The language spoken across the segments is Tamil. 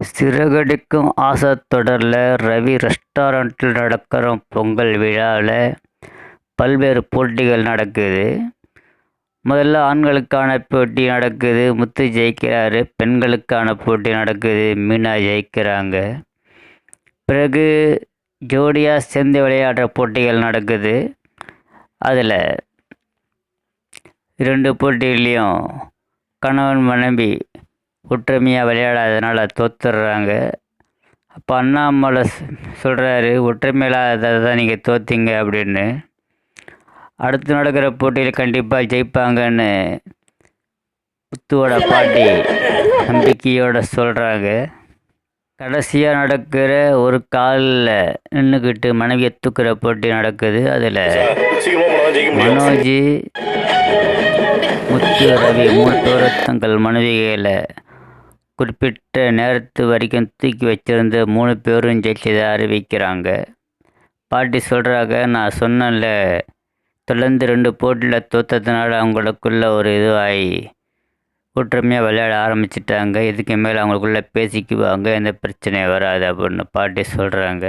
சிறகடிக்கும் ஆசை தொடரில் ரவி ரெஸ்டாரண்ட்டில் நடக்கிற பொங்கல் விழாவில் பல்வேறு போட்டிகள் நடக்குது. முதல்ல ஆண்களுக்கான போட்டி நடக்குது முத்து ஜெயிக்கிறாரு பெண்களுக்கான போட்டி நடக்குது மீனா ஜெயிக்கிறாங்க. பிறகு ஜோடியாக சேர்ந்து விளையாடுற போட்டிகள் நடக்குது. அதில் இரண்டு போட்டிகள்லையும் கணவன் மனைவி ஒற்றுமையாக விளையாடாதனால தோத்துடுறாங்க. அப்போ அண்ணாமலை சொல்கிறாரு ஒற்றுமையில்லாத தான் நீங்கள் தோத்திங்க அப்படின்னு. அடுத்து நடக்கிற போட்டியில் கண்டிப்பாக ஜெயிப்பாங்கன்னு முத்துவோட பாட்டி நம்பிக்கையோட சொல்கிறாங்க கடைசியாக நடக்கிற ஒரு காலில் நின்றுக்கிட்டு மனைவியை தூக்குற போட்டி நடக்குது. அதில் மனோஜி மனோஜ் முத்து ரவி மூணு பேரும் தங்கள் மனைவிகளை குறிப்பிட்ட நேரத்து வரைக்கும் தூக்கி வச்சிருந்த மூணு பேரும் ஜெயிச்சதை அறிவிக்கிறாங்க. பாட்டி சொல்கிறாங்க நான் சொன்னேன்ல தொடர்ந்து ரெண்டு போட்டியில் தோத்ததுனால அவங்களுக்குள்ள ஒரு இதுவாகி ஒற்றுமையாக விளையாட ஆரம்பிச்சிட்டாங்க. இதுக்கு மேலே அவங்களுக்குள்ள பேசிக்குவாங்க எந்த பிரச்சனையும் வராது அப்படின்னு பாட்டி சொல்கிறாங்க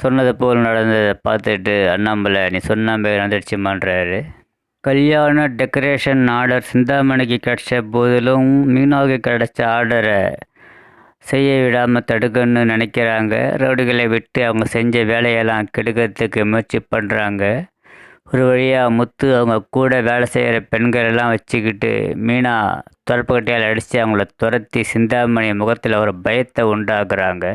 சொன்னது போல் நடந்ததை பார்த்துட்டு அண்ணாமலை நீ சொன்னாம்பே நடந்துடுச்சுமான்றாரு. கல்யாண டெக்கரேஷன் ஆர்டர் சிந்தாமணிக்கு கிடைச்ச போதிலும் மீனாவுக்கு கிடச்ச ஆர்டரை செய்ய விடாமல் தடுக்கணும்னு நினைக்கிறாங்க. ரோடுகளை விட்டு அவங்க செஞ்ச வேலையெல்லாம் கெடுக்கிறதுக்கு முயற்சி பண்ணுறாங்க ஒரு வழியாக முத்து அவங்க கூட வேலை செய்கிற பெண்கள் எல்லாம் வச்சுக்கிட்டு மீனா துரப்புக்கட்டையால் அடித்து அவங்கள துரத்தி சிந்தாமணி முகத்தில் ஒரு பயத்தை உண்டாக்குறாங்க.